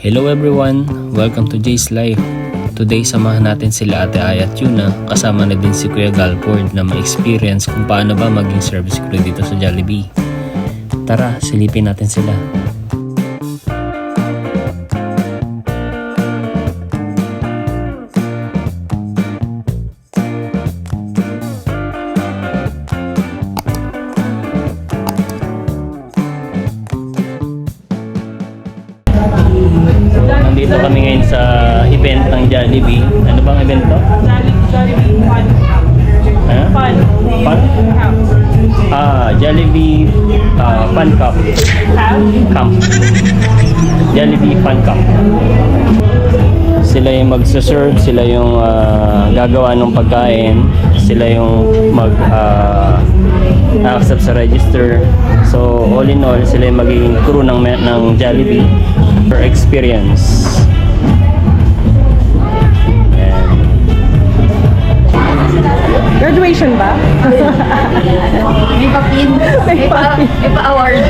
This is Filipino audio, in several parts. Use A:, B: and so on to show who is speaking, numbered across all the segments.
A: Hello everyone! Welcome to Jay's Life. Today samahan natin sila Ate Ay at Yuna kasama na din si Kuya Galford na ma-experience kung paano ba maging service crew dito sa Jollibee. Tara, silipin natin sila.
B: Fun
A: Cup.
B: Camp?
A: Jollibee Fun Cup. Sila yung magsaserve, sila yung ah, gagawa ng pagkain, sila yung mag ah, accept sa register. So, all in all, sila yung magiging crew ng, ng Jollibee for experience.
B: Graduation ba?
C: May pa-pin. May pa, may pa-award.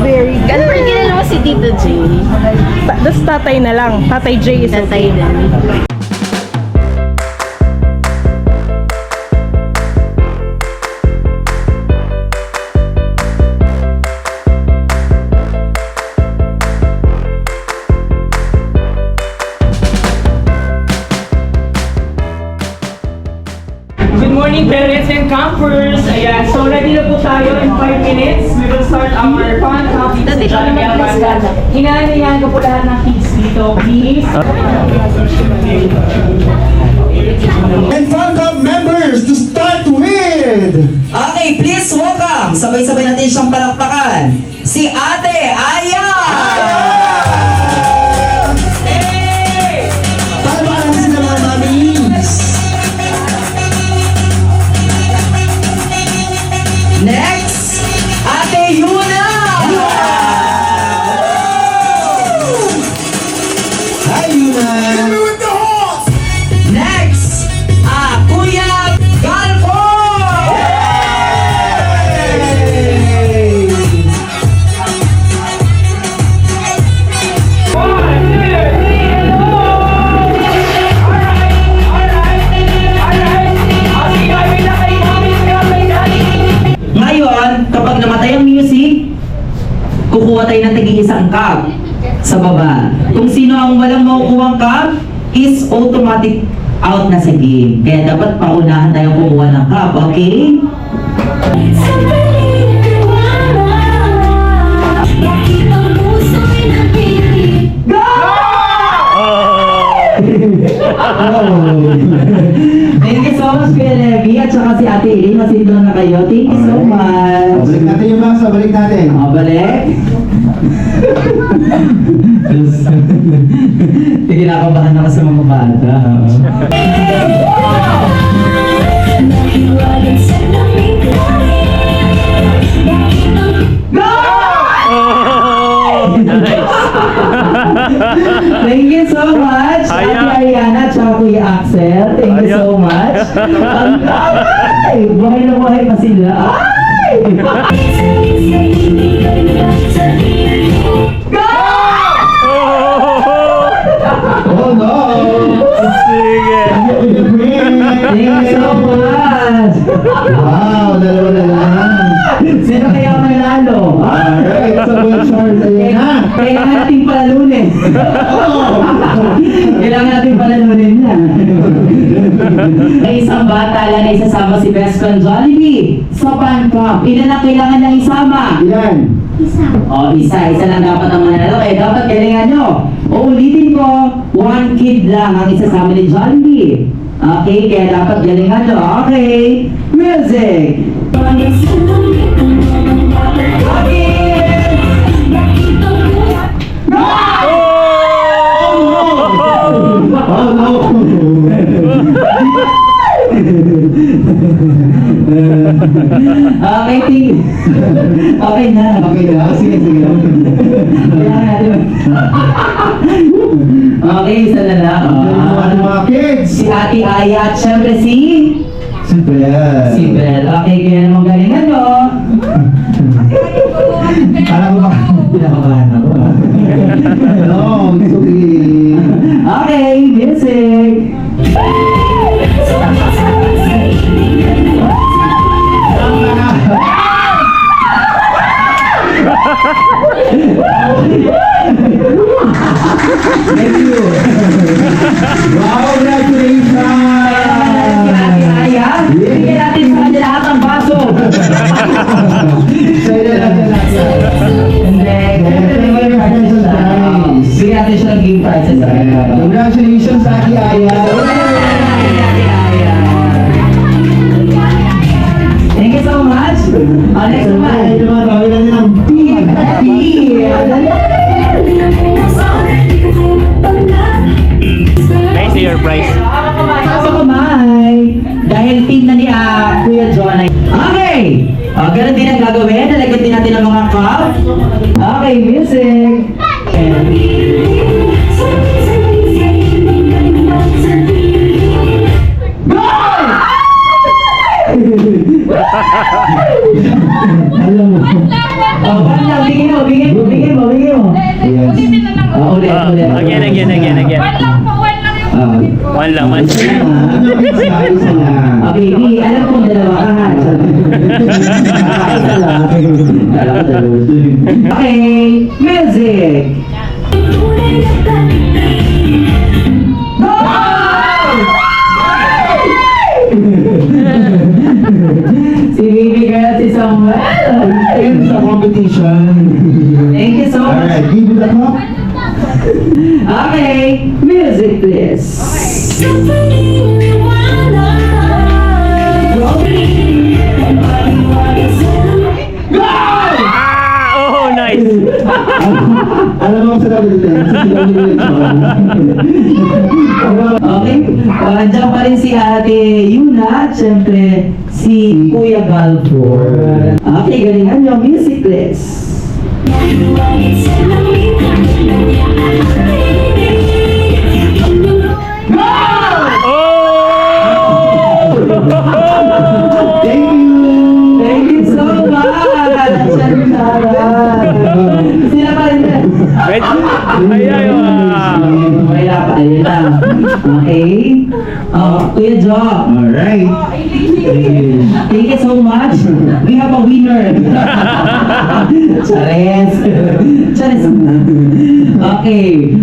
B: Very
C: pa rin kilala mo si Tito J.
B: Ta- Tapos tatay na lang. Tatay J is
C: Tatay din.
D: Good campers! Ayan, so ready na po tayo in 5 minutes. We will start our fun dito sa Amanda.
C: ka.
D: Hinahanayan ko po lahat ng kids dito, please.
E: and Fun Club members to start with.
F: Okay, please welcome. Sabay-sabay natin siyang palakpakan. Si Ate Aya!
E: Hi, Yuna.
F: Next, ah, Kuya Galpo! Ngayon, kapag namatay ang music, kukuha tayo ng tagi-isang cup sa baba. Kung sino ang walang makukuha cup, is automatic out na sa game. Kaya dapat paunahan tayong kumuha ng cup, okay? Thank you so much, Kuya Levi, at saka si Ate Eileen. Masindo na kayo. Thank you so much.
E: Balik natin yung mga balik natin.
F: O, balik. Kinakabahan ako sa mga bata. Thank you so much, Ate. Ariana at saka Kuya Axel. Thank you so much. Ang ay, buhay na buhay pa sila. Ay!
A: Sige!
F: Thank you so much.
E: Wow, dalawa na lang.
F: Sino kaya ang nanalo?
E: Alright, so good short. Ayan na.
F: Kailangan natin palalunin. Kailangan natin palalunin yan. May isang bata lang na isasama si Best Friend Jollibee sa Pan Cup. Ilan ang kailangan niyang isama?
E: Ilan?
F: O, isa. Isa lang dapat ang manalo. Kaya dapat galingan nyo. Uulitin ko, one kid lang ang isasama ni Jollibee. Okay, kaya dapat galingan nyo. Okay, music! Okay, ting. Okay na.
E: Okay na, sige, sige.
F: Kailangan natin. Okay, isa na lang.
E: Mo
F: Ah,
E: ano mga kids.
F: Si Ate Aya at syempre si...
E: Siyempre yan.
F: Si Bel. Okay, kaya naman galingan nyo.
E: Para ko ba? Pinakabahan ako ah. Hello, okay.
F: Okay, music!
E: Thank you. Wow,
A: your price.
F: Pasok kamay. Dahil team na ni ah, Kuya John ay... Okay! Uh, ganun din ang gagawin. Nalagyan din natin ang mga cup. Okay, music. One lang,
A: one.
F: Okay, di, alam kong dalawa ka ha. Okay, music. si Baby Girl at si Samuel.
E: Ayun sa competition.
F: Thank you so much.
E: Alright, give the cup.
F: Okay, music please.
A: Ah!
E: Alam mo sa double ten, sa sila nila
F: Okay, uh, andyan pa rin si ate Yuna at syempre si Kuya Balfour. Okay, galingan nyo. Music please.
A: Oh,
F: Kuya Jo.
E: Alright.
F: Thank you so much. We have a winner. Chares. Chares. Okay.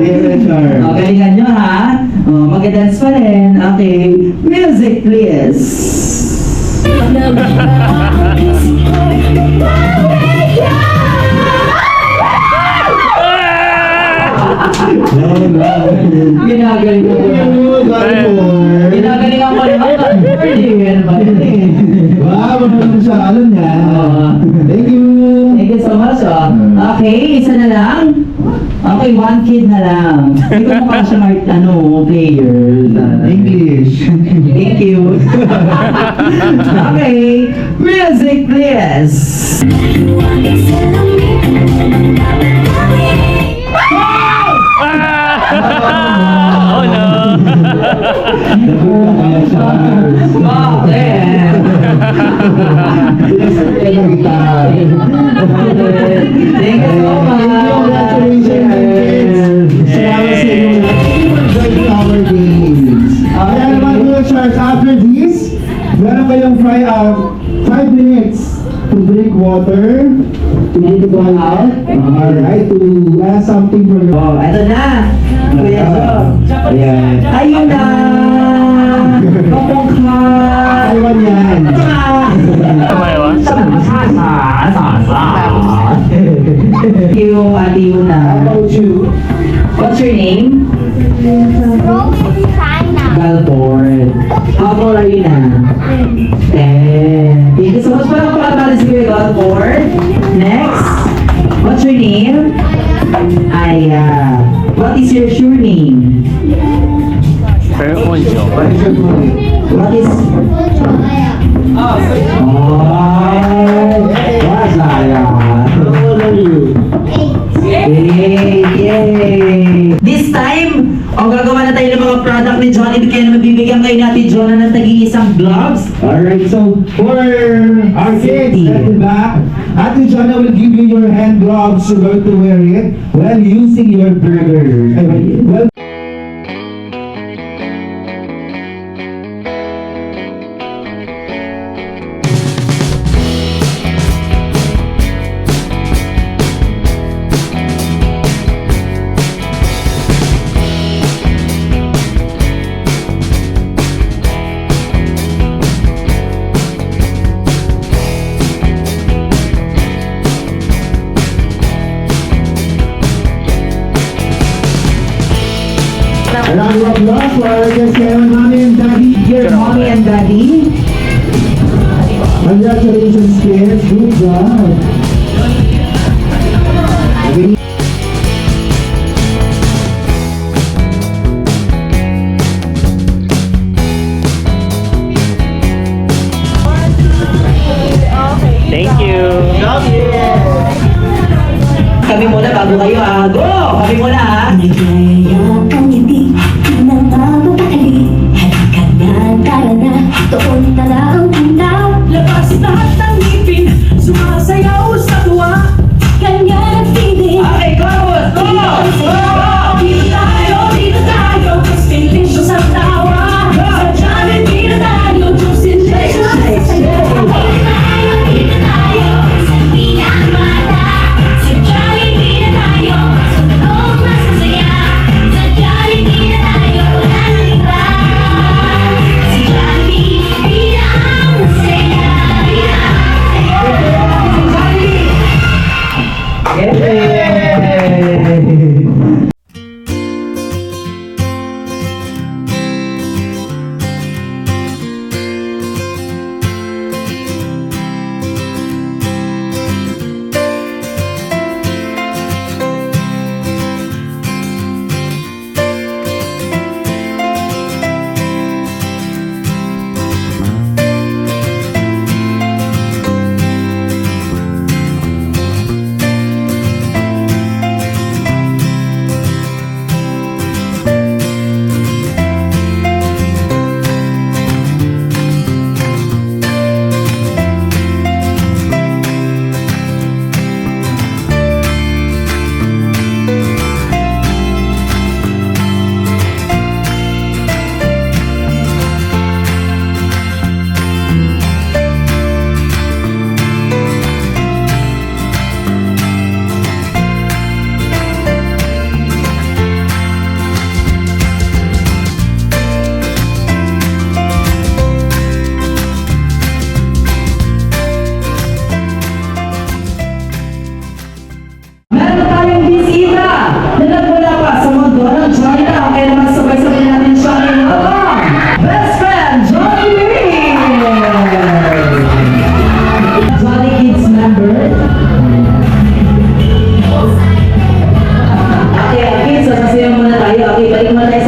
E: Yes, sir.
F: O, galingan nyo ha. O, mag-dance pa rin. Okay. Music, please.
E: No,
F: Ginagaling ko.
E: Good, Balfour.
F: Ginagaling ako yun eh?
E: Wow, maraming siya. Alam niya. Thank you.
F: Thank you so much, oh. Okay, isa na lang. Okay, one kid na lang. Hindi ko mukha siyang art, ano, player.
E: English.
F: Thank you. okay, music please. Thank you so much.
E: Congratulations. Salamat sa inyo lahat. Enjoy our games. Kaya naman sharks, after this, meron kayong five, uh, five minutes to drink water, to get go out, alright, to ask something for your...
F: Oh, eto na. Kuya Jo.
E: Ayan.
F: Ayun na. Kapungka.
E: Taiwan yan.
F: Thank you, Ate
E: How
F: Yuna.
E: about you?
F: What's your name? Galford. How old are you now? Ten. Thank you so much. Parang pakatali si Kuya Galford. Next. What's your name? Aya. Aya. What is your sure name?
A: Pero onjo.
E: What is
F: time. O gagawa na tayo ng mga product ni Johnny kaya na mabibigyan kayo natin Jonah ng tag-iisang gloves.
G: Alright, so for our kids at the back, Ate Jonah will give you your hand gloves. You're going to wear it while using your burger. Well,
E: பரிமலை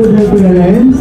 E: Blackboard, good